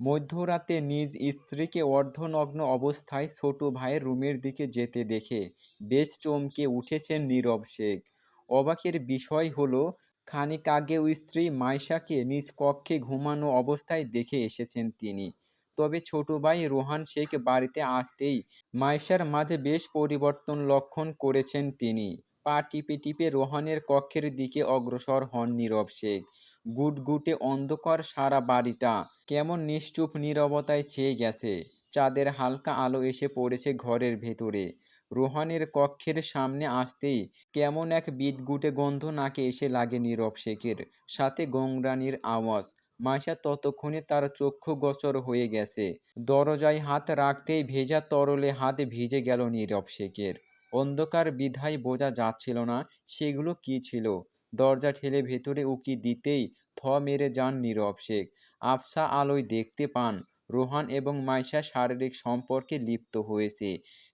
মধ্যরাতে নিজ স্ত্রীকে অর্ধনগ্ন অবস্থায় ছোট ভাইয়ের রুমের দিকে যেতে দেখে বেশ চমকে উঠেছেন নীরব শেখ। অবাকের বিষয় হলো, খানিক আগেও স্ত্রী মাইশাকে নিজ কক্ষে ঘুমানো অবস্থায় দেখে এসেছেন তিনি। তবে ছোট ভাই রোহান শেখ বাড়িতে আসতেই মাইশার মাঝে বেশ পরিবর্তন লক্ষণ করেছেন তিনি। পা টিপে টিপে রোহানের কক্ষের দিকে অগ্রসর হন নীরব শেখ। গুটগুটে অন্ধকার সারা বাড়িটা। কেমন নিশ্চুপ নীরবতায় ছেয়ে গেছে। চাঁদের হালকা আলো এসে পড়েছে ঘরের ভেতরে। রোহানের কক্ষের সামনে আসতেই কেমন এক বিদগুটে গন্ধ নাকে এসে লাগে নীরব শেখের। সাথে গংরানির আওয়াজ। মাইশা ততক্ষণে তার চক্ষু গোচর হয়ে গেছে। দরজায় হাত রাখতেই ভেজা তরলে হাত ভিজে গেল নীরব শেখের। অন্ধকার বিধায় বোঝা যাচ্ছিল না সেগুলো কি ছিল। দরজা ঠেলে ভেতরে উকি দিতেই থ মেরে যান নীরব শেখ। আফসা আলোয় দেখতে পান, রোহান এবং মাইশা শারীরিক সম্পর্কে লিপ্ত হয়েছে।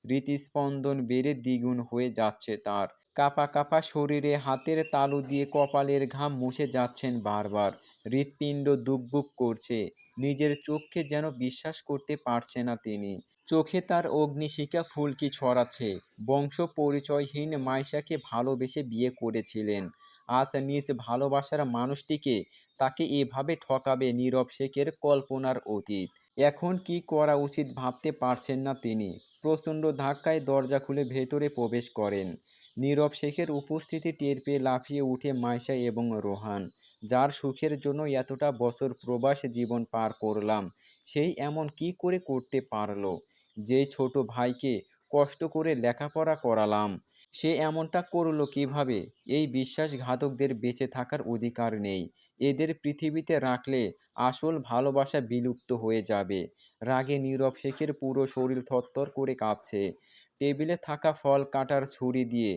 হৃৎস্পন্দন বেড়ে দ্বিগুণ হয়ে যাচ্ছে তার। কাপা কাপা শরীরে হাতের তালু দিয়ে কপালের ঘাম মুছে যাচ্ছেন বারবার। হৃৎপিণ্ড দুকবুক করছে। নিজের চোখকে যেন বিশ্বাস করতে পারছে না তিনি। চোখে তার অগ্নিশিখা ফুলকি ছড়াচ্ছে। বংশ পরিচয়হীন মাইশাকে ভালোবেসে বিয়ে করেছিলেন। আজ নিজ ভালোবাসার মানুষটিকে তাকে এভাবে ঠকাবে নীরব শেখের কল্পনার অতীত। এখন কি করা উচিত ভাবতে পারছেন না তিনি। প্রচণ্ড ধাক্কায় দরজা খুলে ভেতরে প্রবেশ করেন। নীরব শেখের উপস্থিতি টের পেয়ে লাফিয়ে উঠে মাইশা এবং রোহান। যার সুখের জন্য এতটা বছর প্রবাস জীবন পার করলাম, সেই এমন কি করে করতে পারল? যে ছোট ভাইকে কষ্ট করে লেখাপড়া করালাম, সে এমনটা করল কীভাবে? এই বিশ্বাসঘাতকদের বেঁচে থাকার অধিকার নেই। এদের পৃথিবীতে রাখলে আসল ভালোবাসা বিলুপ্ত হয়ে যাবে। রাগে নীরব শেখের পুরো শরীর থরথর করে কাঁপছে। টেবিলে থাকা ফল কাটার ছুরি দিয়ে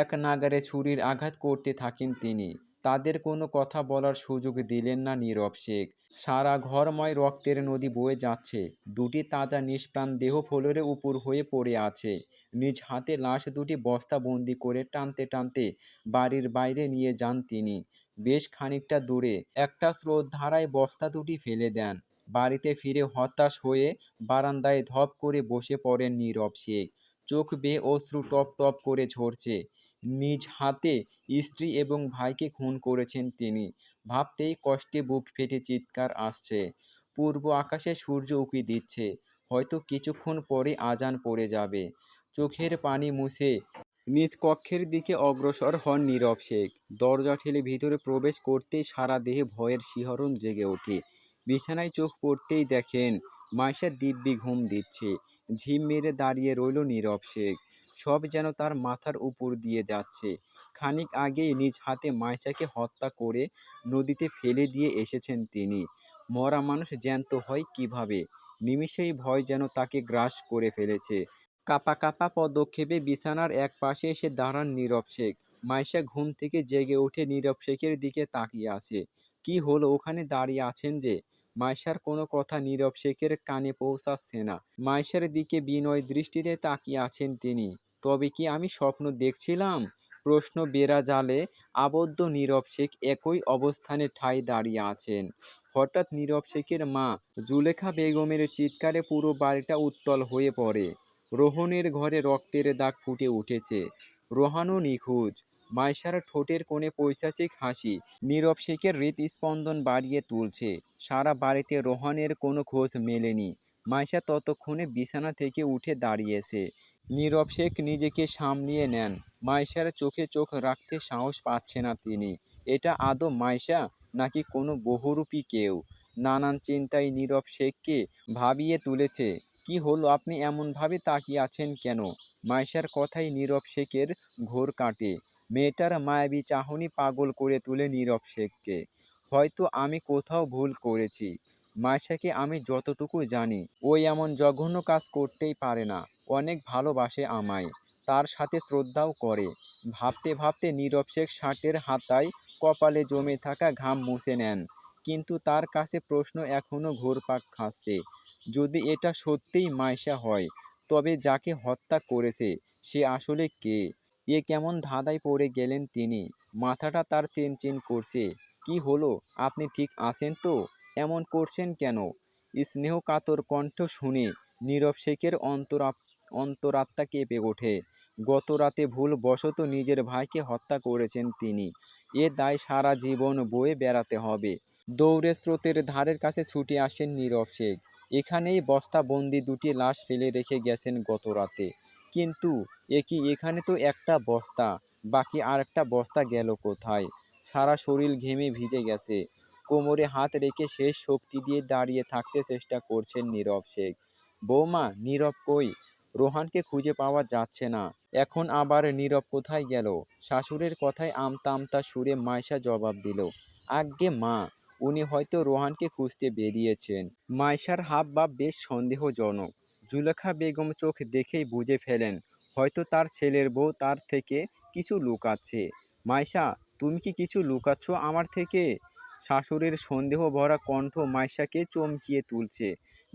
এক নাগারে ছুরির আঘাত করতে থাকেন তিনি। তাদের কোনো কথা বলার সুযোগ দিলেন না নীরব শেখ। সারা ঘরময় রক্তের নদী বয়ে যাচ্ছে। দুটি তাজা নিষ্প্রাণ দেহ ফ্লোরে উপর হয়ে পড়ে আছে। নিজ হাতে লাশ দুটি বস্তা বন্দি করে টানতে টানতে বাড়ির বাইরে নিয়ে যান তিনি। বেশ খানিকটা দূরে একটা স্রোত ধারায় বস্তা দুটি ফেলে দেন। বাড়িতে ফিরে হতাশ হয়ে বারান্দায় ধপ করে বসে পড়েন নীরব শেখ। চোখ বেয়ে অশ্রু টপ টপ করে ঝরছে। নিজ হাতে স্ত্রী এবং ভাইকে খুন করেছেন তিনি। ভাবতেই কষ্টে বুক ফেটে চিৎকার আসছে। পূর্ব আকাশে সূর্য উঁকি দিচ্ছে। হয়তো কিছুক্ষণ পরে আজান পড়ে যাবে। চোখের পানি মুছে নিজ কক্ষের দিকে অগ্রসর হন নীরব শেখ। দরজা ঠেলে ভিতরে প্রবেশ করতেই সারা দেহে ভয়ের শিহরণ জেগে ওঠে। বিছানায় চোখ পড়তেই দেখেন মাইশা দিব্যি ঘুম দিচ্ছে। ঝিম মেরে দাঁড়িয়ে রইল নীরব শেখ। সব যেন তার মাথার উপর দিয়ে যাচ্ছে। খানিক আগেই নিজ হাতে মাইশাকে হত্যা করে নদীতে ফেলে দিয়ে এসেছেন তিনি। মরা মানুষ জ্যান্ত হয় কীভাবে? নিমিষেই ভয় যেন তাকে গ্রাস করে ফেলেছে। কাপা কাপা পদক্ষেপে বিছানার এক পাশে এসে দাঁড়ান নীরব শেখ। মাইশা ঘুম থেকে জেগে উঠে নীরব শেখের দিকে তাকিয়ে আছে। কি হলো ওখানে দাঁড়িয়ে আছেন যে? মাইশার কোনো কথা নীরব শেখের কানে পৌঁছাচ্ছে না। মাইশার দিকে বিনয় দৃষ্টিতে তাকিয়ে আছেন তিনি। তবে কি আমি স্বপ্ন দেখছিলাম? প্রশ্ন বেড়া জালে আবদ্ধ নীরব শেখ একই অবস্থানে ঠাই দাঁড়িয়ে আছেন। হঠাৎ নীরব শেখের মা জুলেখা বেগমের চিৎকারে পুরো বাড়িটা উত্তল হয়ে পড়ে। রোহনের ঘরে রক্তের দাগ ফুটে উঠেছে। রোহানও নিখোঁজ। মাইশার ঠোঁটের কোণে পৈশাচিক হাসি, নীরব শেখের হৃৎস্পন্দন বাড়িয়ে তুলছে। সারা বাড়িতে রোহানের কোনো খোঁজ মেলেনি। মাইশা ততক্ষণে বিছানা থেকে উঠে দাঁড়িয়েছে। নীরব শেখ নিজেকে সামলিয়ে নেন। মাইশার চোখে চোখ রাখতে সাহস পাচ্ছে না তিনি। এটা আদৌ মাইশা নাকি কোনো বহুরূপী কেউ? নানান চিন্তায় নীরব শেখকে ভাবিয়ে তুলেছে, কি হলো? আপনি এমনভাবে তাকিয়ে আছেন কেন? মাইশার কথাই নীরব শেখের ঘোর কাটে। মেয়েটার মায়াবী চাহনি পাগল করে তুলে নীরব শেখকে। হয়তো আমি কোথাও ভুল করেছি। মাইশাকে আমি যতটুকু জানি, ও এমন জঘন্য কাজ করতেই পারে না। অনেক ভালোবাসে আমায়। তার সাথে শ্রদ্ধাও করে। ভাবতে ভাবতে নীরব শেখ শার্টের হাতায় কপালে জমে থাকা ঘাম মুছে নেন। কিন্তু তার কাছে প্রশ্ন এখনও ঘুরপাক খাচ্ছে। যদি এটা সত্যিই মাইশা হয়, তবে যাকে হত্যা করেছে, সে আসলে কে? এ কেমন ধাঁধায় পড়ে গেলেন তিনি? মাথাটা তার চেন চেন করছে। কি হলো? আপনি ঠিক আছেন তো? এমন করছেন কেন? স্নেহকাতর কণ্ঠ শুনে নীরব শেখের অন্তরাপ অন্তরাত্মা কেঁপে ওঠে। গত রাতে ভুলবশত নিজের ভাইকে হত্যা করেছেন তিনি। এ দায় সারা জীবন বয়ে বেড়াতে হবে। দৌড়ে স্রোতের ধারের কাছে ছুটে আসেন নীরব শেখ। এখানেই বস্তাবন্দি দুটি লাশ ফেলে রেখে গেছেন গত রাতে। কিন্তু এ কি এখানে তো একটা বস্তা, বাকি আরেকটা বস্তা গেল কোথায়? সারা শরীর ঘেমে ভিজে গেছে। কোমরে হাত রেখে শেষ শক্তি দিয়ে দাঁড়িয়ে থাকতে চেষ্টা করছেন নীরব শেখ। বৌমা, নীরব কই? রোহানকে খুঁজে পাওয়া যাচ্ছে না। এখন আবার নীরব কোথায় গেল? শাশুড়ের কথায় আমতা আমতা সুরে মাইশা জবাব দিল, আজ্ঞে মা, উনি হয়তো রোহানকে খুঁজতে বেরিয়েছেন। মাইশার হাব বা বেশ সন্দেহজনক। জুলেখা বেগম চোখ দেখেই বুঝে ফেলেন, হয়তো তার ছেলের বউ তার থেকে কিছু লুকাচ্ছে। মাইশা, তুমি কি কিছু লুকাচ্ছ আমার থেকে? শাশুড়ির সন্দেহ ভরা কণ্ঠ মাইশাকে চমকিয়ে তুলছে।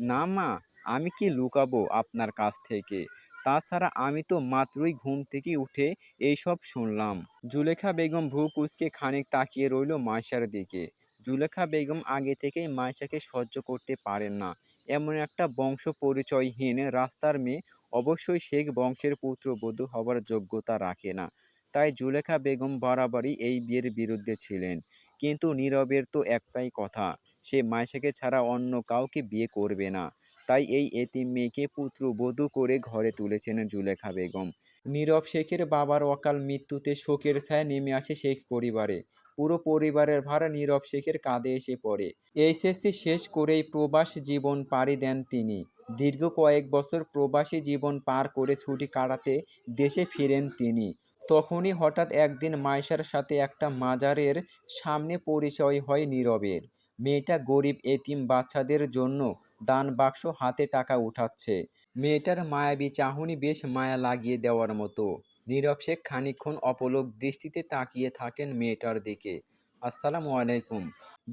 না মা, আমি কি লুকাবো আপনার কাছ থেকে? তাছাড়া আমি তো মাত্রই ঘুম থেকে উঠে এইসব শুনলাম। জুলেখা বেগম ভ্রু কুচকে খানিক তাকিয়ে রইল মাইশার দিকে। জুলেখা বেগম আগে থেকেই মাইশাকে সহ্য করতে পারেন না। এমন একটা বংশ পরিচয়হীন রাস্তার মেয়ে অবশ্যই শেখ বংশের পুত্রবধূ হবার যোগ্যতা রাখে না। তাই জুলেখা বেগম বরাবরই এই বিয়ের বিরুদ্ধে ছিলেন। কিন্তু নীরবের তো একটাই কথা, সে মাইশাকে ছাড়া অন্য কাউকে বিয়ে করবে না। তাই এই এতিম মেয়েকে পুত্রবধূ করে ঘরে তুলেছেন জুলেখা বেগম। নীরব শেখের বাবার অকাল মৃত্যুতে শোকের ছায়া নেমে আসে শেখ পরিবারে। পুরো পরিবারের ভাড়া নীরব শেখের কাঁধে এসে পড়ে। এইচএসসি শেষ করেই প্রবাস জীবন পাড়ি দেন তিনি। দীর্ঘ কয়েক বছর প্রবাসী জীবন পার করে ছুটি কাটাতে দেশে ফিরেন তিনি। তখনই হঠাৎ একদিন মাইশার সাথে একটা মাজারের সামনে পরিচয় হয় নীরবের। মেয়েটা গরিব এতিম বাচ্চাদের জন্য দান বাক্স হাতে টাকা উঠাচ্ছে। মেয়েটার মায়াবী চাহনি বেশ মায়া লাগিয়ে দেওয়ার মতো। নীরব শেখ খানিকক্ষণ অপলক দৃষ্টিতে তাকিয়ে থাকেন মেয়েটার দিকে। আসসালামু আলাইকুম।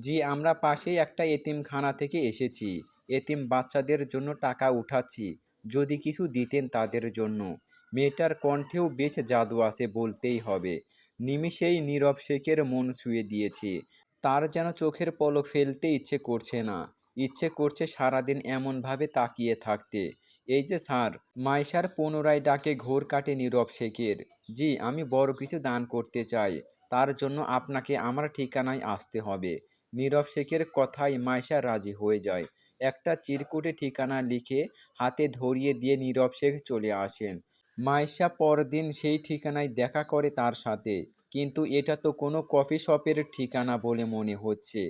জি, আমরা পাশেই একটা এতিমখানা থেকে এসেছি। এতিম বাচ্চাদের জন্য টাকা উঠাচ্ছি। যদি কিছু দিতেন তাদের জন্য। মেয়েটার কণ্ঠেও বেশ জাদু আছে বলতেই হবে। নিমিষেই নীরব শেখের মন ছুঁয়ে দিয়েছে। তার যেন চোখের পলক ফেলতে ইচ্ছে করছে না। ইচ্ছে করছে সারাদিন এমনভাবে তাকিয়ে থাকতে। এই যে স্যার, মাইশার পুনরায় ডাকে ঘোর কাটে নীরব শেখের। জি, আমি বড় কিছু দান করতে চাই। তার জন্য আপনাকে আমার ঠিকানায় আসতে হবে। নীরব শেখের কথায় মাইশা রাজি হয়ে যায়। একটা চিরকুটে ঠিকানা লিখে হাতে ধরিয়ে দিয়ে নীরব শেখ চলে আসেন। মাইশা পরদিন সেই ঠিকানায় দেখা করে তার সাথে। কিন্তু এটা তো কোনো কফি শপের ঠিকানা বলে মনে হচ্ছে।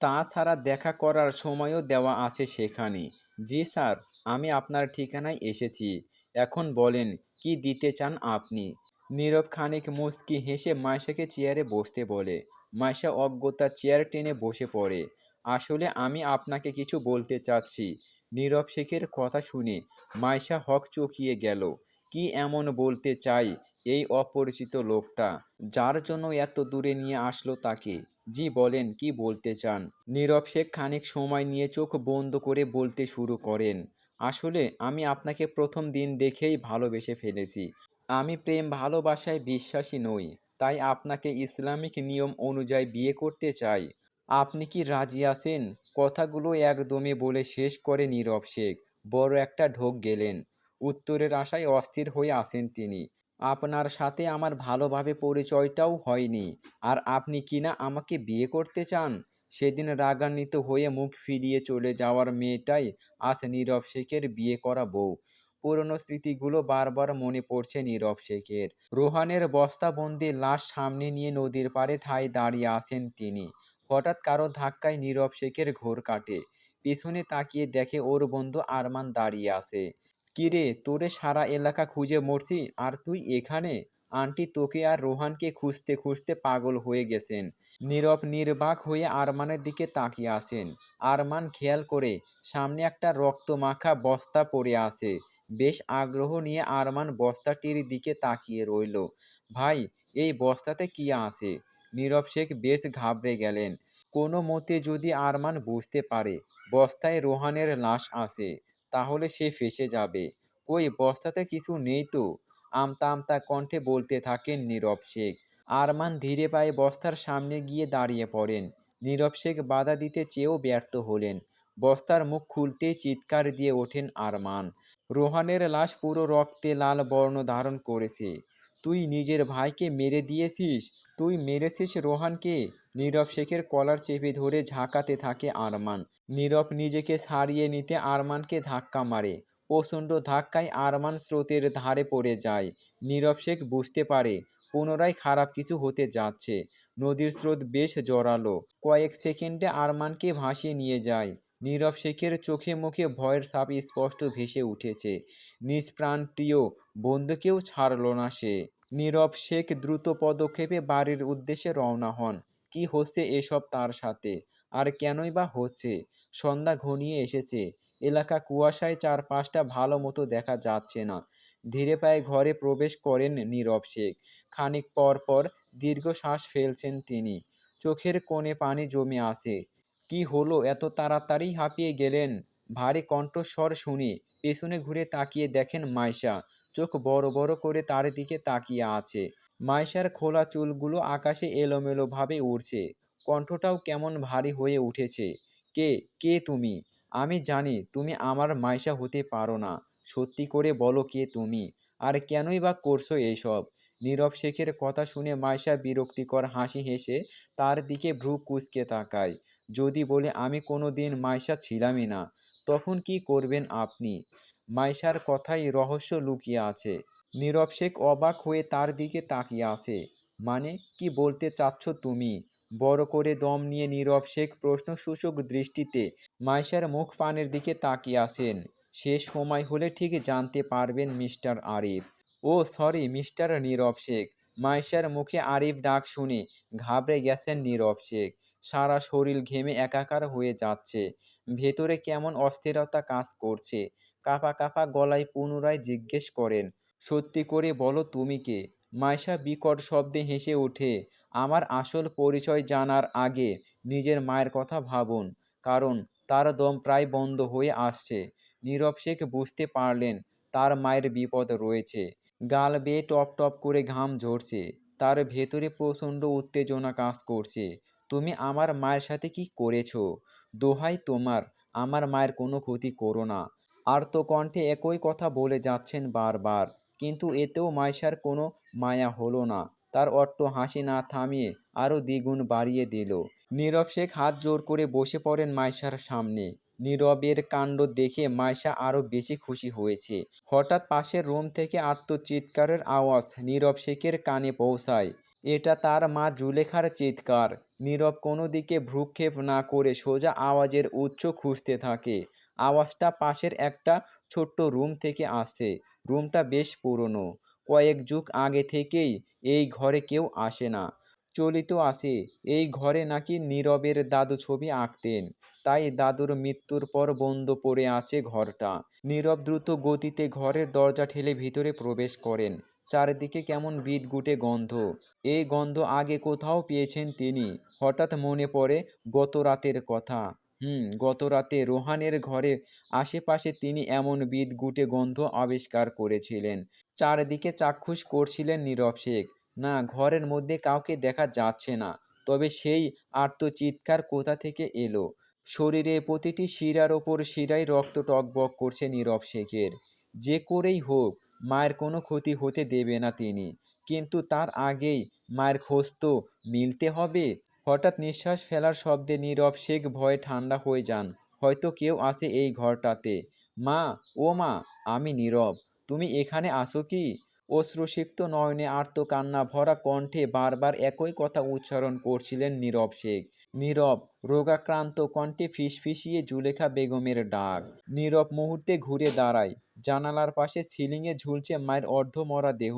তাছাড়া দেখা করার সময়ও দেওয়া আছে সেখানে। জি স্যার, আমি আপনার ঠিকানায় এসেছি। এখন বলেন, কি দিতে চান আপনি? নীরব খানিক মুচকি হেসে মায়শাকে চেয়ারে বসতে বলে। মায়শা অজ্ঞতা চেয়ার টেনে বসে পড়ে। আসলে আমি আপনাকে কিছু বলতে চাচ্ছি। নীরব শেখের কথা শুনে মায়শা হক চকিয়ে গেল। কি এমন বলতে চাই এই অপরিচিত লোকটা? যার জন্য এত দূরে নিয়ে আসলো তাকে? জি বলেন, কি বলতে চান? নীরব শেখ খানিক সময় নিয়ে চোখ বন্ধ করে বলতে শুরু করেন, আসলে আমি আপনাকে প্রথম দিন দেখেই ভালোবেসে ফেলেছি। আমি প্রেম ভালোবাসায় বিশ্বাসী নই, তাই আপনাকে ইসলামিক নিয়ম অনুযায়ী বিয়ে করতে চাই। আপনি কি রাজি আছেন? কথাগুলো একদমে বলে শেষ করে নীরব শেখ। বড় একটা ঢোক গেলেন। উত্তরের আশায় অস্থির হয়ে আসেন তিনি। আপনার সাথে আমার ভালোভাবে পরিচয়টাও হয়নি। আর আপনি কিনা আমাকে বিয়ে করতে চান? সেদিন রাগান্বিত হয়ে মুখ ফিরিয়ে চলে যাওয়ার মেয়েটাই আজ নীরব শেখের বিয়ে করা বউ। পুরনো স্মৃতিগুলো বারবার মনে পড়ছে নীরব শেখের। রোহানের বস্তাবন্দি লাশ সামনে নিয়ে নদীর পাড়ে ঠায় দাঁড়িয়ে আছেন তিনি। হঠাৎ কারও ধাক্কায় নীরব শেখের ঘোর কাটে। পিছনে তাকিয়ে দেখে ওর বন্ধু আরমান দাঁড়িয়ে আছে। কিরে তোরে সারা এলাকা খুঁজে মরছি, আর তুই এখানে? আন্টি, তোকে আর রোহানকে খুঁজতে খুঁজতে পাগল হয়ে গেছেন। নীরব, নির্বাক হয়ে আরমানের দিকে তাকিয়ে আসেন আরমান, খেয়াল করে, সামনে একটা রক্তমাখা বস্তা পড়ে আছে। বেশ আগ্রহ নিয়ে আরমান বস্তাটির দিকে তাকিয়ে রইল। ভাই, এই বস্তাতে কি আছে? নীরব শেখ বেশ ঘাবড়ে গেলেন। কোনো মতে যদি আরমান বুঝতে পারে, বস্তায় রোহানের লাশ আছে। তাহলে সে ফেসে যাবে। কই, বস্তাতে কিছু নেই তো? আমতা আমতা কণ্ঠে বলতে থাকেন নীরব শেখ। আরমান ধীরে পায়ে বস্তার সামনে গিয়ে দাঁড়িয়ে পড়েন। নীরব শেখ বাধা দিতে চেয়েও ব্যর্থ হলেন। বস্তার মুখ খুলতেই চিৎকার দিয়ে ওঠেন আরমান। রোহানের লাশ পুরো রক্তে লাল বর্ণ ধারণ করেছে। তুই নিজের ভাইকে মেরে দিয়েছিস? তুই মেরেছিস রোহানকে? নীরব শেখের কলার চেপে ধরে ঝাঁকাতে থাকে আরমান। নীরব নিজেকে সারিয়ে নিতে আরমানকে ধাক্কা মারে। প্রচণ্ড ধাক্কায় আরমান স্রোতের ধারে পড়ে যায়। নীরব শেখ বুঝতে পারে, পুনরায় খারাপ কিছু হতে যাচ্ছে। নদীর স্রোত বেশ জোরালো। কয়েক সেকেন্ডে আরমানকে ভাসিয়ে নিয়ে যায়। নীরব শেখের চোখে মুখে ভয়ের ছাপ স্পষ্ট ভেসে উঠেছে। নিজ প্রাণপ্রিয় বন্ধুকেও ছাড়ল না সে। নীরব শেখ দ্রুত পদক্ষেপে বাড়ির উদ্দেশ্যে রওনা হন। কি হচ্ছে এসব তার সাথে? আর কেনই বা হচ্ছে? সন্ধ্যা ঘনিয়ে এসেছে। এলাকা কুয়াশায় চারপাশটা ভালো মতো দেখা যাচ্ছে না। ধীরে পায়ে ঘরে প্রবেশ করেন নীরব শেখ। খানিক পর পর দীর্ঘ শ্বাস ফেলছেন তিনি। চোখের কোণে পানি জমে আসে কি হলো? এত তাড়াতাড়ি হাঁপিয়ে গেলেন। ভারী কণ্ঠস্বর শুনে পেছনে ঘুরে তাকিয়ে দেখেন মাইশা। চোখ বড় বড় করে তার দিকে তাকিয়ে আছে। মাইশার খোলা চুলগুলো আকাশে এলোমেলোভাবে উড়ছে। কণ্ঠটাও কেমন ভারী হয়ে উঠেছে। কে কে তুমি? আমি জানি তুমি আমার মাইশা হতে পারো না। সত্যি করে বলো কে তুমি? আর কেনই বা করছ এইসব নীরব শেখের কথা শুনে মাইশা বিরক্তিকর হাসি হেসে তার দিকে ভ্রু কুচকে তাকায়। যদি বলে, আমি কোনো দিন মাইশা ছিলামই না, তখন কি করবেন আপনি? মাইশার কথাই রহস্য লুকিয়ে আছে। নীরব শেখ অবাক হয়ে তার দিকে তাকিয়ে আছে। মানে কি বলতে চাচ্ছ তুমি? বড় করে দম নিয়ে নীরব শেখ প্রশ্নসূচক দৃষ্টিতে মাইশার মুখ পানের দিকে তাকিয়ে আসেন শেষ সময় হলে ঠিক জানতে পারবেন মিস্টার আরিফ। ও, সরি, মিস্টার নীরব শেখ। মাইশার মুখে আরিফ ডাক শুনে ঘাবড়ে গেছেন নীরব শেখ। সারা শরীর ঘেমে একাকার হয়ে যাচ্ছে। ভেতরে কেমন অস্থিরতা কাজ করছে। কাপা কাপা গলায় পুনরায় জিজ্ঞেস করেন, সত্যি করে বলো তুমি কে? মাইশা বিকট শব্দে হেসে ওঠে, আমার আসল পরিচয় জানার আগে নিজের মায়ের কথা ভাবুন, কারণ তার দম প্রায় বন্ধ হয়ে আসছে। নীরব শেখ বুঝতে পারলেন তার মায়ের বিপদ রয়েছে। গাল বেয়ে টপ টপ করে ঘাম ঝরছে, তার ভেতরে প্রচণ্ড উত্তেজনা কাজ করছে। তুমি আমার মায়ের সাথে কি করেছ? দোহাই তোমার, আমার মায়ের কোনো ক্ষতি করো না। আর তো আর্তকণ্ঠে একই কথা বলে যাচ্ছেন বারবার। কিন্তু এতেও মাইশার কোনো মায়া হলো না। তার অট্ট হাসি না থামিয়ে আরও দ্বিগুণ বাড়িয়ে দিল। নীরব শেখ হাত জোর করে বসে পড়েন মাইশার সামনে। নীরবের কাণ্ড দেখে মাইশা আরও বেশি খুশি হয়েছে। হঠাৎ পাশের রুম থেকে আত্মচিৎকারের আওয়াজ নীরব শেখের কানে পৌঁছায়। এটা তার মা জুলেখার চিৎকার। নীরব কোনো দিকে ভ্রুক্ষেপ না করে সোজা আওয়াজের উৎস খুঁজতে থাকে। আওয়াজটা পাশের একটা ছোট্ট রুম থেকে আসছে। রুমটা বেশ পুরনো। কয়েক যুগ আগে থেকেই এই ঘরে কেউ আসে না। চলিত আসে এই ঘরে নাকি নীরবের দাদু ছবি আঁকতেন। তাই দাদুর মৃত্যুর পর বন্ধ পড়ে আছে ঘরটা। নীরব দ্রুত গতিতে ঘরের দরজা ঠেলে ভিতরে প্রবেশ করেন। চারিদিকে কেমন বিদগুটে গন্ধ। এই গন্ধ আগে কোথাও পেয়েছেন তিনি। হঠাৎ মনে পড়ে গত রাতের কথা। হুম গত রাতে রোহানের ঘরে আশেপাশে তিনি এমন বিদগুটে গন্ধ আবিষ্কার করেছিলেন। চারদিকে চাক্ষুষ করছিলেন নীরব শেখ। না, ঘরের মধ্যে কাউকে দেখা যাচ্ছে না। তবে সেই আর্তচিৎকার কোথা থেকে এলো? শরীরে প্রতিটি শিরার ওপর শিরায় রক্ত টকবক করছে নীরব শেখের। যে করেই হোক মায়ের কোনো ক্ষতি হতে দেবে না তিনি। কিন্তু তার আগেই মায়ের খোঁজ তো মিলতে হবে। হঠাৎ নিঃশ্বাস ফেলার শব্দে নীরব শেখ ভয়ে ঠান্ডা হয়ে যান। হয়তো কেউ আসে এই ঘরটাতে। মা, ও মা, আমি নীরব। তুমি এখানে আসো কি? অশ্রুসিক্ত নয়নে আর্ত কান্না ভরা কণ্ঠে বারবার একই কথা উচ্চারণ করছিলেন নীরব শেখ। নীরব রোগাক্রান্ত কণ্ঠে ফিসফিসিয়ে জুলেখা বেগমের ডাক। নীরব মুহূর্তে ঘুরে দাঁড়ায়। জানালার পাশে সিলিংয়ে ঝুলছে মায়ের অর্ধমরা দেহ।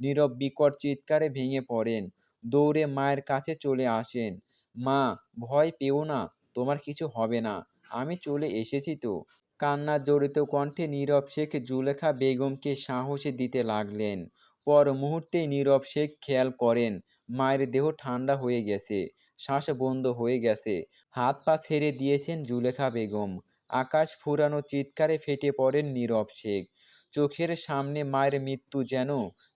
নীরব বিকট চিৎকারে ভেঙে পড়েন। দৌড়ে মায়ের কাছে চলে আসেন। মা, ভয় পেও না, তোমার কিছু হবে না। আমি চলে এসেছি তো। কান্না জড়িত কণ্ঠে নীরব শেখ জুলেখা বেগমকে সাহস দিতে লাগলেন। পর মুহূর্তেই নীরব শেখ খেয়াল করেন, মায়ের দেহ ঠান্ডা হয়ে গেছে। শ্বাস বন্ধ হয়ে গেছে। হাত পা ছেড়ে দিয়েছেন জুলেখা বেগম। আকাশ ফুরানো চিৎকারে ফেটে পড়েন নীরব শেখ। চোখের সামনে মায়ের মৃত্যু যেন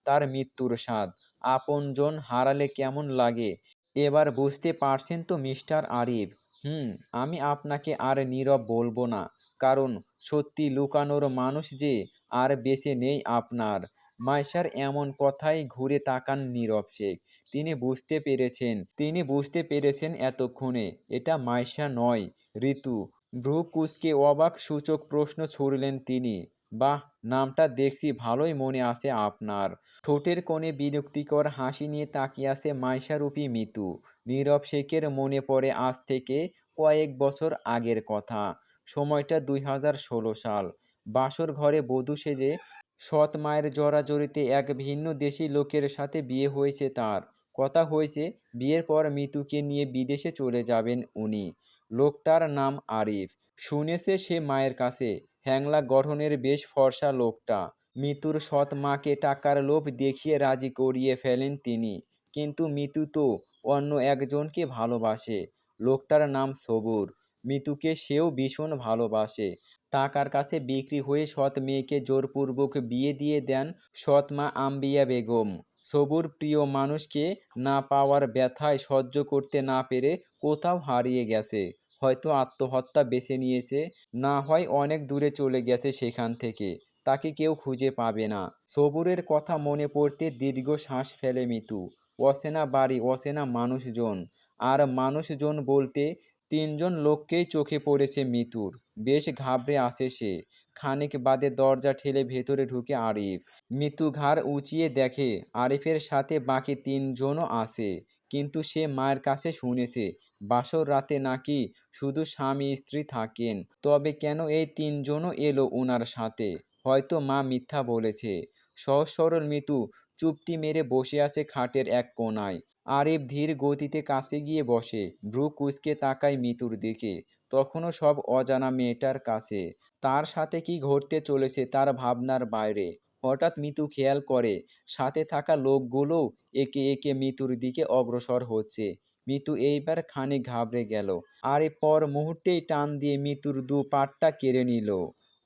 তার মৃত্যুর স্বাদ। আপনজন হারালে কেমন লাগে? এবার বুঝতে পারছেন তো মিস্টার আরিফ। হুম, আমি আপনাকে আর নীরব বলব না। কারণ সত্যি লুকানোর মানুষ যে আর বেঁচে নেই আপনার। মাইশার এমন কথাই ঘুরে তাকান নীরব শেখ। তিনি বুঝতে পেরেছেন, তিনি বুঝতে পেরেছেন এতক্ষণে। এটা মাইশা নয়, ঋতু। ভ্রু কুচকে অবাক সূচক প্রশ্ন ছুড়লেন তিনি। বাহ, নামটা দেখছি ভালোই মনে আছে আপনার। ঠোঁটের কোণে বিরক্তিকর হাসি নিয়ে তাকিয়ে আছে মাইশারূপী মিতু। নীরব শেখের মনে পড়ে আজ থেকে কয়েক বছর আগের কথা। সময়টা দুই হাজার ষোলো সাল। বাসর ঘরে বধূ সেজে সৎ মায়ের জড়াজড়িতে এক ভিন্ন দেশি লোকের সাথে বিয়ে হয়েছে তার। কথা হয়েছে, বিয়ের পর মিতুকে নিয়ে বিদেশে চলে যাবেন উনি। লোকটার নাম আরিফ। শুনেছে সে মায়ের কাছে। হ্যাংলা গঠনের বেশ ফর্সা লোকটা। মিতুর সৎ মাকে টাকার লোভ দেখিয়ে রাজি করিয়ে ফেলেন তিনি। কিন্তু মিতু তো অন্য একজনকে ভালোবাসে। লোকটার নাম সবুর। মিতুকে সেও ভীষণ ভালোবাসে। টাকার কাছে বিক্রি হয়ে সৎ মেয়েকে জোরপূর্বক বিয়ে দিয়ে দেন সৎ মা আম্বিয়া বেগম। সবুর প্রিয় মানুষকে না পাওয়ার ব্যথায় সহ্য করতে না পেরে কোথাও হারিয়ে গেছে। হয়তো আত্মহত্যা বেছে নিয়েছে, না হয় অনেক দূরে চলে গেছে সেখান থেকে। তাকে কেউ খুঁজে পাবে না। সবুরের কথা মনে পড়তে দীর্ঘ শ্বাস ফেলে মিতু। অচেনা বাড়ি, অচেনা মানুষজন। আর মানুষজন বলতে তিনজন লোককেই চোখে পড়েছে মিতুর বেশ ঘাবড়ে আসে সে। খানিক বাদে দরজা ঠেলে ভেতরে ঢুকে আরিফ। মিতু ঘাড় উঁচিয়ে দেখে, আরিফের সাথে বাকি তিনজনও আসে কিন্তু সে মায়ের কাছে শুনেছে, বাসর রাতে নাকি শুধু স্বামী স্ত্রী থাকেন। তবে কেন এই তিনজনও এলো ওনার সাথে? হয়তো মা মিথ্যা বলেছে। সহজ সরল মিতু চুপটি মেরে বসে আছে খাটের এক কোণায় আরিফ ধীর গতিতে কাছে গিয়ে বসে। ভ্রু কুচকে তাকায় মিতুর দিকে। তখনও সব অজানা মেয়েটার কাছে। তার সাথে কি ঘটতে চলেছে তার ভাবনার বাইরে। হঠাৎ মিতু খেয়াল করে, সাথে থাকা লোকগুলোও একে একে মিতুর দিকে অগ্রসর হচ্ছে। মিতু এইবার খানিক ঘাবড়ে গেল। আর পর মুহূর্তেই টান দিয়ে মিতুর দু পাটটা কেড়ে নিল।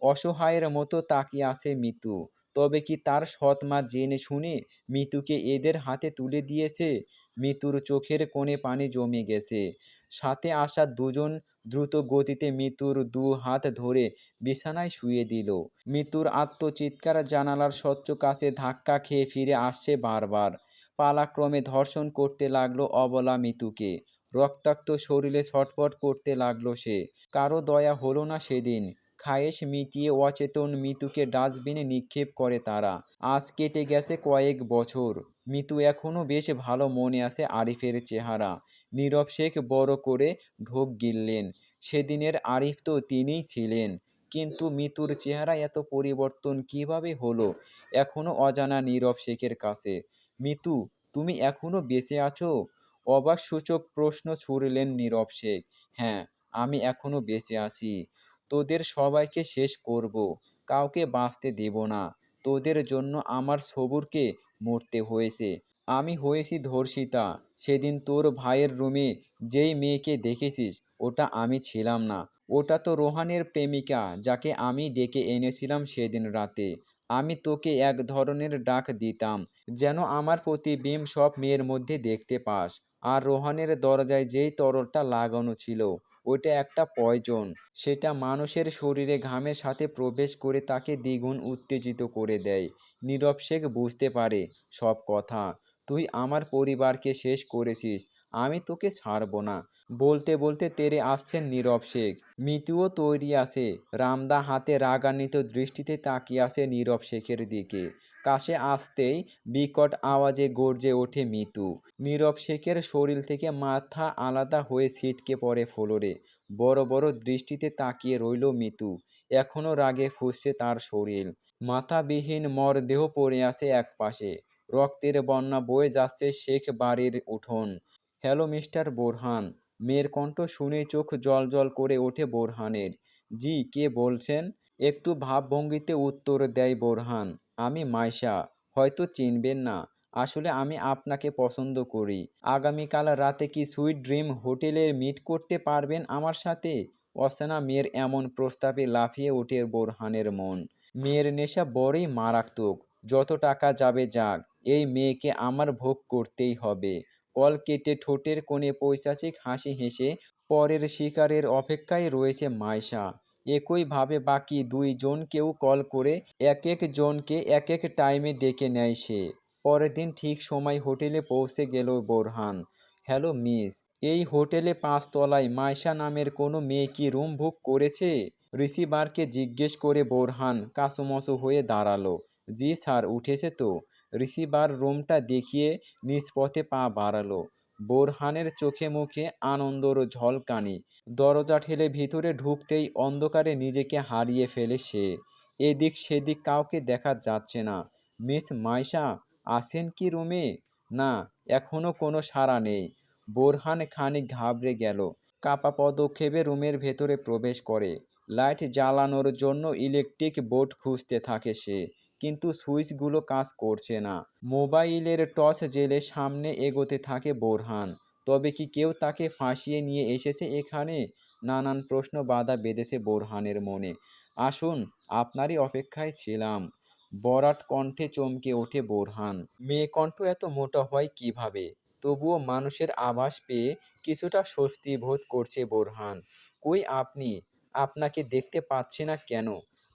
অসহায়ের মতো তাকিয়ে আছে মিতু। তবে কি তার সৎ মা জেনে শুনে মিতুকে এদের হাতে তুলে দিয়েছে? মিতুর চোখের কোণে পানি জমে গেছে। সাথে আসা দুজন দ্রুত গতিতে মিতুর দু হাত ধরে বিছানায় শুয়ে দিল। মিতুর আত্মচিৎকার জানালার স্বচ্ছ কাছে ধাক্কা খেয়ে ফিরে আসছে বারবার। পালাক্রমে ধর্ষণ করতে লাগল অবলা মিতুকে রক্তাক্ত শরীরে ছটফট করতে লাগল সে। কারও দয়া হলো না সেদিন। খায়েশ মিটিয়ে অচেতন মিতুকে ডাস্টবিনে নিক্ষেপ করে তারা। আজ কেটে গেছে কয়েক বছর। মিতু এখনও বেশ ভালো মনে আছে আরিফের চেহারা। নীরব শেখ বড় করে ঢোক গিললেন। সেদিনের আরিফ তো তিনিই ছিলেন। কিন্তু মিতুর চেহারা এত পরিবর্তন কীভাবে হলো? এখনও অজানা নীরব শেখের কাছে। মিতু, তুমি এখনও বেঁচে আছো? অবাক সূচক প্রশ্ন ছুড়লেন নীরব শেখ। হ্যাঁ আমি এখনও বেঁচে আছি। তোদের সবাইকে শেষ করব, কাউকে বাঁচতে দেব না। তোদের জন্য আমার সবুরকে মরতে হয়েছে। আমি হয়েছি ধর্ষিতা। সেদিন তোর ভাইয়ের রুমে যেই মেয়েকে দেখেছিস, ওটা আমি ছিলাম না। ওটা তো রোহানের প্রেমিকা, যাকে আমি ডেকে এনেছিলাম সেদিন রাতে। আমি তোকে এক ধরনের ডাক দিতাম, যেন আমার প্রতিবিম্ব সব মেয়ের মধ্যে দেখতে পাস। আর রোহানের দরজায় যেই তরলটা লাগানো ছিল ওইটা একটা পয়জন। সেটা মানুষের শরীরে ঘামের সাথে প্রবেশ করে তাকে দ্বিগুণ উত্তেজিত করে দেয়। নীরব শেখ বুঝতে পারে সব কথা। তুই আমার পরিবারকে শেষ করেছিস, আমি তোকে ছাড়বো না। বলতে বলতে তেরে আসছেন নীরব শেখ। মিতুও তৈরি আছে। রামদা হাতে রাগান্বিত দৃষ্টিতে তাকিয়ে আছে নীরব শেখের দিকে। কাছে আসতেই বিকট আওয়াজে গর্জে ওঠে মিতু নীরব শেখের শরীর থেকে মাথা আলাদা হয়ে ছিটকে পড়ে ফ্লোরে। বড় বড় দৃষ্টিতে তাকিয়ে রইল মিতু এখনও রাগে ফুসছে তার শরীর। মাথাবিহীন মরদেহ পড়ে আছে একপাশে। রক্তের বন্যা বয়ে যাচ্ছে শেখ বাড়ির উঠোন। Hello, mister Borhan. মেয়ের কণ্ঠ শুনে চোখ জল জল করে ওঠে বোরহানের। জি, কে বলছেন? একটু ভাবভঙ্গিতে উত্তর দেয় বোরহান। আমি মাইশা। হয়তো চিনবেন না। আসলে আমি আপনাকে পছন্দ করি। আগামীকাল রাতে কি সুইট ড্রিম হোটেলে মিট করতে পারবেন আমার সাথে? অচেনা মেয়ের এমন প্রস্তাবে লাফিয়ে ওঠে বোরহানের মন। মেয়ের নেশা বড়ই মারাত্মক। যত টাকা যাবে যাক। এই মেয়েকে আমার ভোগ করতেই হবে। কল কেটে ঠোঁটের কোণে পৈশাচিক হাসি হেসে পরের শিকারের অপেক্ষায় রয়েছে মাইশা একইভাবে বাকি দুইজনকেও কল করে এক এক জনকে এক এক টাইমে ডেকে নেয় সে। পরের দিন ঠিক সময় হোটেলে পৌঁছে গেল বোরহান। হ্যালো মিস, এই হোটেলে পাঁচতলায় মাইশা নামের কোনো মেয়ে কি রুম বুক করেছে? রিসিভারকে জিজ্ঞেস করে বোরহান কাসুমসু হয়ে দাঁড়াল। জি স্যার, উঠেছে তো। রিসিভার রুমটা দেখিয়ে নিষ্পথে পা বাড়ালো। বোরহানের চোখে মুখে আনন্দর ঝলকানি দরজা ঠেলে ভিতরে ঢুকতেই অন্ধকারে নিজেকে হারিয়ে ফেলে সে। এদিক সেদিক কাউকে দেখা যাচ্ছে না। মিস মাইশা, আছেন কি রুমে? না, এখনও কোনো সাড়া নেই। বোরহান খানিক ঘাবড়ে গেল। কাপা পদক্ষেপে রুমের ভেতরে প্রবেশ করে। লাইট জ্বালানোর জন্য ইলেকট্রিক বোর্ড খুঁজতে থাকে সে। কিন্তু সুইচগুলো কাজ করছে না। মোবাইলের টর্চ জেলে সামনে এগোতে থাকে বোরহান। তবে কি কেউ তাকে ফাঁসিয়ে নিয়ে এসেছে এখানে? নানান প্রশ্ন বাধা বেঁধেছে বোরহানের মনে। আসুন, আপনারই অপেক্ষায় ছিলাম। বরাট কণ্ঠে চমকে ওঠে বোরহান। মেয়ে কণ্ঠ এত মোটা হয় কীভাবে? তবুও মানুষের আভাস পেয়ে কিছুটা স্বস্তি বোধ করছে বোরহান। কই আপনি? আপনাকে দেখতে পাচ্ছি না কেন?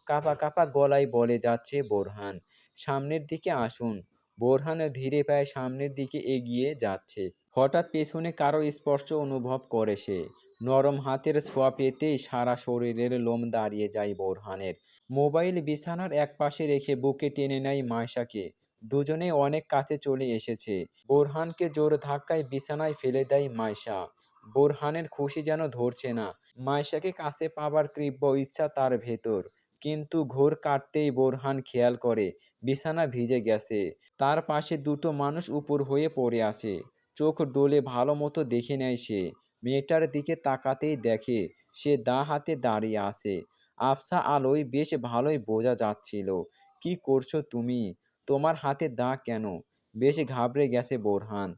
কাপা কাপা গলায় বলে যাচ্ছে বোরহান। সামনের দিকে আসুন। বোরহান ধীরে পায়ে সামনের দিকে এগিয়ে যাচ্ছে। হঠাৎ পেছনে কারও স্পর্শ অনুভব করে সে। নরম হাতের ছোঁয়া পেতেই সারা শরীরের লোম দাঁড়িয়ে যায় বোরহানের। মোবাইল বিছানার এক পাশে রেখে বুকে টেনে নেয় মায়শাকে। দুজনে অনেক কাছে চলে এসেছে। বোরহানকে জোর ধাক্কায় বিছানায় ফেলে দেয় মায়শা। বোরহানের খুশি যেন ধরছে না। মায়শাকে কাছে পাবার তীব্র ইচ্ছা তার ভেতর। কিন্তু ঘোর কাটতেই বোরহান খেয়াল করে, বিছানা ভিজে গেছে। তার পাশে দুটো মানুষ উপর হয়ে পড়ে আছে। চোখ ডোলে ভালো মতো দেখে নেয় সে। মেয়েটার দিকে তাকাতেই দেখে সে দা হাতে দাঁড়িয়ে আছে। আফসা আলোয় বেশ ভালোই বোঝা যাচ্ছিল, কি করছ তুমি? তোমার হাতে দা কেন? বেশ ঘাবড়ে গেছে বোরহান।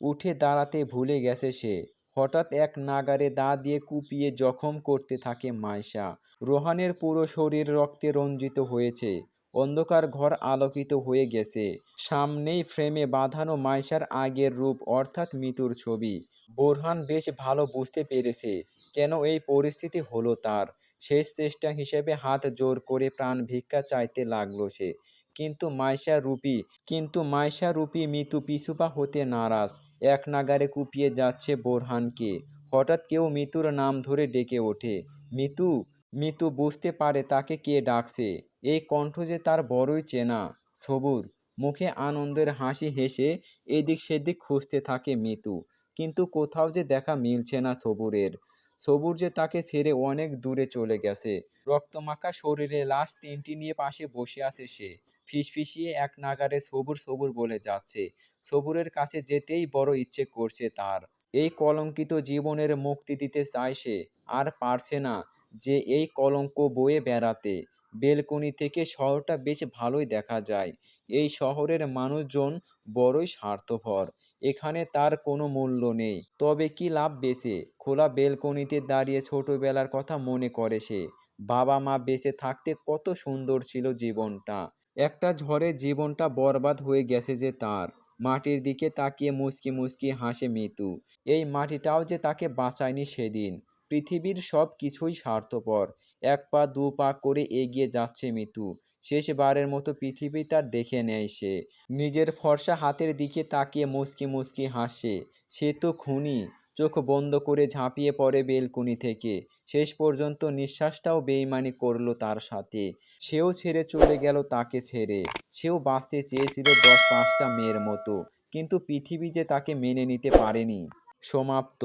উঠে দাঁড়াতে ভুলে গেছে সে। হঠাৎ এক নাগারে দা দিয়ে কুপিয়ে জখম করতে থাকে মাইশা রোহানের পুরো শরীর রক্তে রঞ্জিত হয়েছে, অন্ধকার ঘর আলোকিত হয়ে গেছে। সামনেই ফ্রেমে বাঁধানো মাইশার আগের রূপ অর্থাৎ মৃত্যুর ছবি। বোরহান বেশ ভালো বুঝতে পেরেছে কেন এই পরিস্থিতি হলো তার। শেষ চেষ্টা হিসেবে হাত জোর করে প্রাণ ভিক্ষা চাইতে লাগল সে। কিন্তু মাইশা রূপী, কিন্তু মাইশা রূপী মিতু পিছুপা হতে নারাজ। এক নাগারে কুপিয়ে যাচ্ছে বোরহানকে। হঠাৎ কেউ মিতুর নাম ধরে ডেকে ওঠে। মিতু মিতু বুঝতে পারে তাকে কে ডাকছে। এই কণ্ঠ যে তার বড়ই চেনা, সবুর। মুখে আনন্দের হাসি হেসে এদিক সেদিক খুঁজতে থাকে মিতু। কিন্তু কোথাও যে দেখা মিলছে না সবুরের। সবুর যে তাকে ছেড়ে অনেক দূরে চলে গেছে। রক্তমাখা শরীরে লাশ তিনটি নিয়ে পাশে বসে আছে সে। ফিসফিসিয়ে এক নাগারে সবুর সবুর বলে যাচ্ছে। সবুরের কাছে যেতেই বড় ইচ্ছে করছে তার। এই কলঙ্কিত জীবনের মুক্তি দিতে চায় সে। আর পারছে না। যে এই কলঙ্ক বয়ে বেড়াতে বেলকনি থেকে শহরটা বেশ ভালোই দেখা যায়। এই শহরের মানুষজন বড়ই স্বার্থপর, এখানে তার কোনো মূল্য নেই। তবে কি লাভ বেঁচে? খোলা বেলকনিতে দাঁড়িয়ে ছোটবেলার কথা মনে করে সে। বাবা মা বেঁচে থাকতে কত সুন্দর ছিল জীবনটা। একটা ঝড়ে জীবনটা বরবাদ হয়ে গেছে যে তার। মাটির দিকে তাকিয়ে মুচকি মুচকি হাসে মৃত্যু এই মাটিটাও যে তাকে বাঁচায়নি সেদিন। পৃথিবীর সব কিছুই স্বার্থপর। এক পা, দু পা করে এগিয়ে যাচ্ছে মিতু। শেষবারের মতো পৃথিবী তার দেখে নেয় সে। নিজের ফর্সা হাতের দিকে তাকিয়ে মুচকি মুচকি হাসে। সে তো খুনি। চোখ বন্ধ করে ঝাঁপিয়ে পড়ে বেলকুনি থেকে। শেষ পর্যন্ত নিঃশ্বাসটাও বেইমানি করল তার সাথে। সেও ছেড়ে চলে গেল তাকে ছেড়ে। সেও বাঁচতে চেয়েছিল দশ পাঁচটা মেয়ের মতো। কিন্তু পৃথিবী যে তাকে মেনে নিতে পারেনি। সমাপ্ত।